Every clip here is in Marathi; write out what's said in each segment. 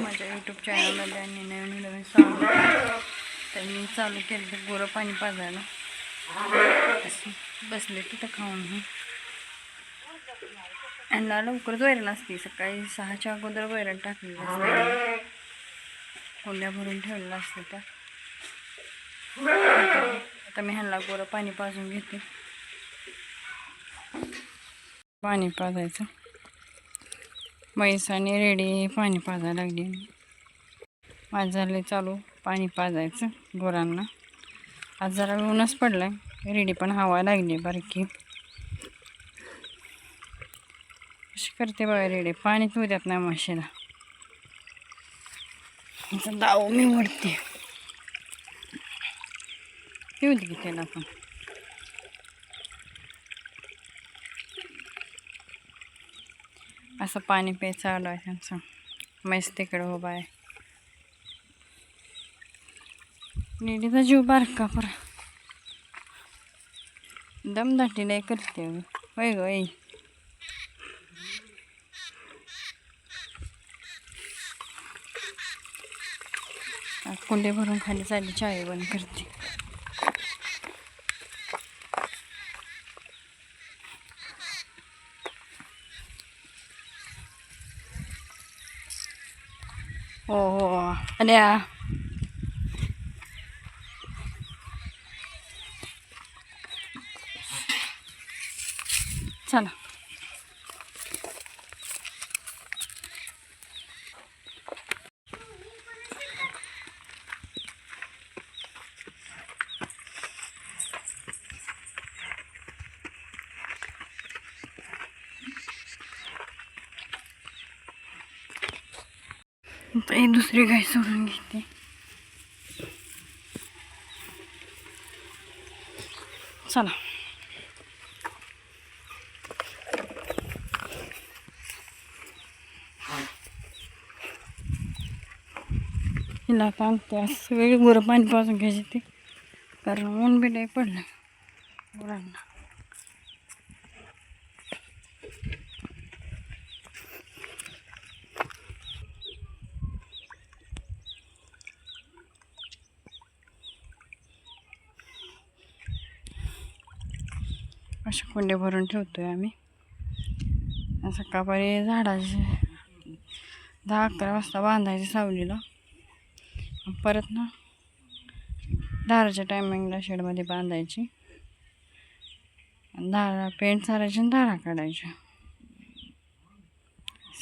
माझ्या यूट्यूब चॅनलमध्ये आणि नवीन नवीन स्वागत तर मी चालू केलं ते गोरं पाणी पाजायला. बसले. तिथं खाऊन यांना लवकरच वैरण असते सकाळी सहाच्या अगोदर वैरण टाकलेलं असते. कोंड्या भरून ठेवलेलं असतं त्या. आता मी ह्यांना गोरं पाणी पाजून घेते. पाणी पाजायचं. म्हैसाने रेडी पाणी पाजायला लागली. माझं झालं चालू पाणी पाजायचं गुरांना. आज जरा ऊनच पडलं आहे रेडी पण हवा लागली बारकी. कशी करते बघा रेडी? पाणी तू देत नाही म्हशीला. दाव मी वडते येऊ दे त्याला पण. असं पाणी प्यायचं चालू आहे त्यांचं. मैस तिकडं उभा आहे. निडीचा जीव बारका पर दमदाटी नाही करते अगं. होय ग कुंडे भरून खाली चालली चाय बंद करते हो हो अल्या चला ही दुसरी गाय सोडून घेते चला हिला आता आणते सगळी गुरं पाणी पाजून घ्यायची ती कारण ऊन बी लय पडलं गुरांना अशा कुंडे भरून ठेवतो आहे आम्ही सकाळपारी झाडाचे दहा अकरा वाजता बांधायचे सावलीला. परत ना दाराच्या टायमिंगला शेडमध्ये बांधायची. दारा पेंट सारायची आणि दारा काढायच्या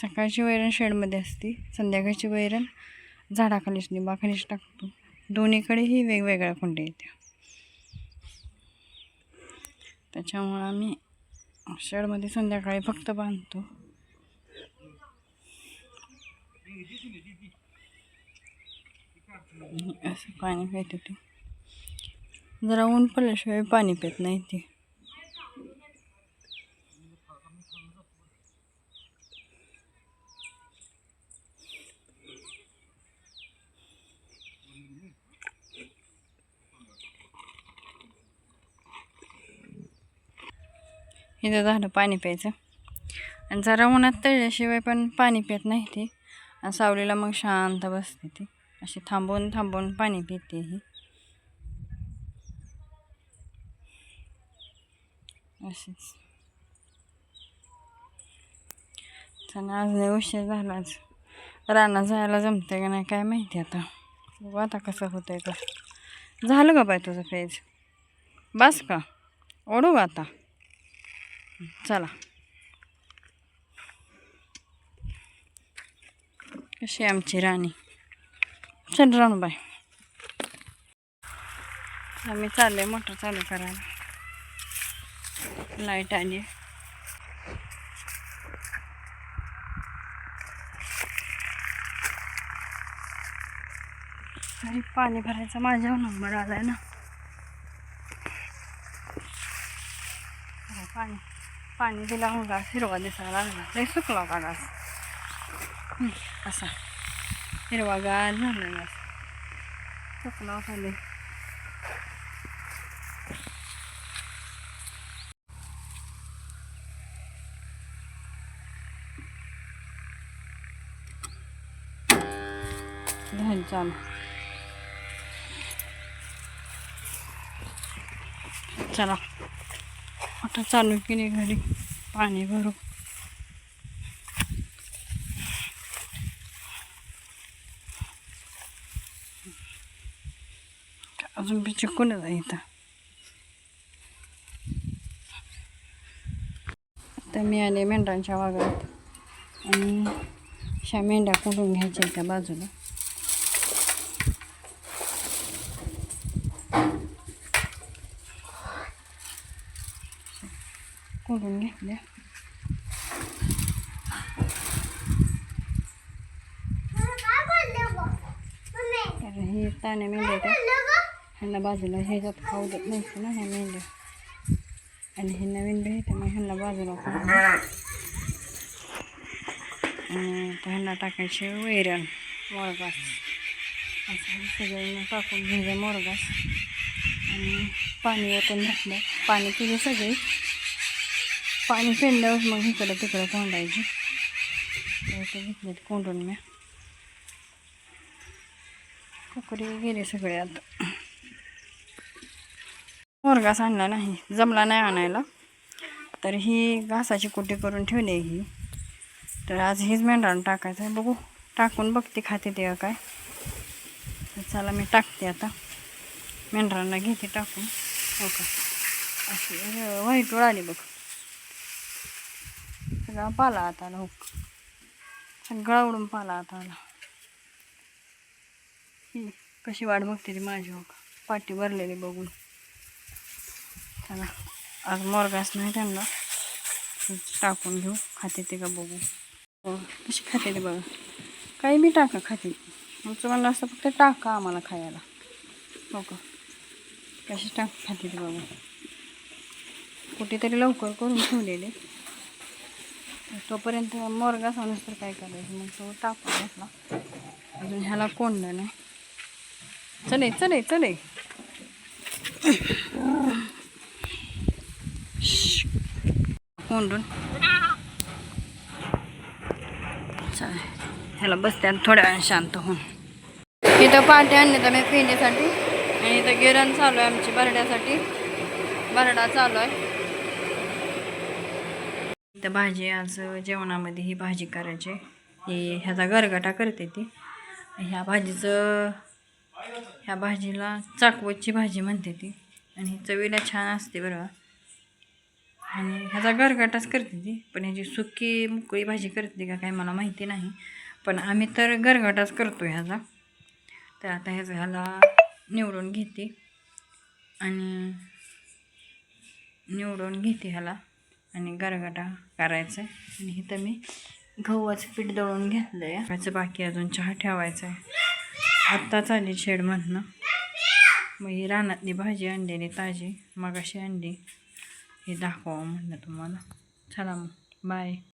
सकाळची वैरण शेडमध्ये असते संध्याकाळची वैरण झाडाखालीच निंबाखालीच टाकतो. दोन्हीकडेही वेगवेगळ्या कुंड्या येत्या. त्याच्यामुळं आम्ही शेडमध्ये संध्याकाळी फक्त बांधतो. असं पाणी पित होते. जरा ऊन पडल्याशिवाय पाणी पित नाही ते. इथं झालं पाणी प्यायचं. आणि जरा उन्हात तळल्याशिवाय पण पाणी पित नाही ती. आणि सावलीला मग शांत बसते ती. अशी थांबून थांबून पाणी पिते ही. अशीच. आज नाही उशीर झालाच रानात जायला जमते का नाही काय माहिती आता. बघू आता कसं होतंय का झालं का बाय तुझं पेज बस का? ओढू आता? चला. कशी आहे आमची राणी? चल राणू बाय आम्ही चालले मोटर चालू करायला. लाइट आली. पाणी भरायचा माझ्यावर नंबर आलाय ना. पाणी. पाणी दिला मग घास हिरवा दिसायला लागला लय सुकला का घास हं, असा हिरवागार झाला घास सुकला खाली झाली चालू चला आता चालू केली घरी. पाणी भरू अजून बी चिकूनच आहे इथं. तर मी आले मेंढरांच्या वागात आणि अशा मेंढ्या कुठून घ्यायच्या त्या बाजूला? कुठून घेतल्या तर हे ताण्या मेंढ्या त्या ह्यांना बाजूला ह्याच्यात खाऊ देत नसते ना ह्या मेंढ्या आणि हे नवीन बी मग ह्यांना बाजूला काढून आणि आता ह्यांना टाकायचे वैरण मोरगास असं हे सगळं टाकून घ्यायचं मोरगास आणि पाणी ओतून घातलं पाणी पिले सगळे पाणी पेंडल्यावर मग इकडं तिकडं कोंडायची. घेतले कोंडून मी कुकडी गेले सगळे आता. मोरगास आणला नाही जमला नाही आणायला. तर ही घासाची कुटी करून ठेवली ही. तर आज हीच मेंढरानं टाकायचं आहे बघू टाकून बघते खाते ते काय. चला मी टाकते आता. मेंढरांना घेते टाकून. हो का? अशी अं, व्हाईट आली बघ. सगळा पाला आता आला हो. सगळा उडून पाला आता आला ही कशी वाट बघते ती माझी हो. का पाठी भरलेली बघून. चला आज मोरगास नाही त्यांना. टाकून घेऊ. खाते ते का बघू. हो कशी खाते ते बघा. काही बी टाका खाते. आमचं म्हणलं असतं फक्त टाका आम्हाला खायला. हो का? कशी टाक खाते ते बघा. कुठेतरी लवकर करून ठेवलेले. तोपर्यंत मोरगा आणूस तर काय करायचं? मग तो टाकून घेतला अजून ह्याला कोंडलं नाही. चले चले चले. कोंडून. चालेल ह्याला बसते आणि थोड्या वेळ शांत होऊन. इथं पाठी आणले तर मी पिण्यासाठी. आणि इथं गिरण चालू आहे आमची बरड्यासाठी बरडा चालू आहे. तर भाजी आज जेवणामध्ये ही भाजी करायची. ही ह्याचा गरगाटा करते ती. ह्या भाजीचं ह्या भाजीला चाकवतची भाजी म्हणते ती. आणि चवीला छान असते बरं. आणि ह्याचा गरगाटाच करते ती. पण ह्याची सुकी मुकळी भाजी करते का काय मला माहिती नाही. पण आम्ही तर गरगाटाच करतो ह्याचा. तर आता ह्याचा ह्याला निवडून घेते. आणि निवडून घेते ह्याला. आणि गरगटा करायचा आहे आणि इथं मी गव्हाचं पीठ दळून घेतलं आहे त्याचं बाकी अजून चहा ठेवायचा आहे आत्ताच आली शेडमधनं. मग ही रानातली भाजी आणलेली ताजी मगाशी आणली हे दाखवा म्हणलं तुम्हाला. चला मग. बाय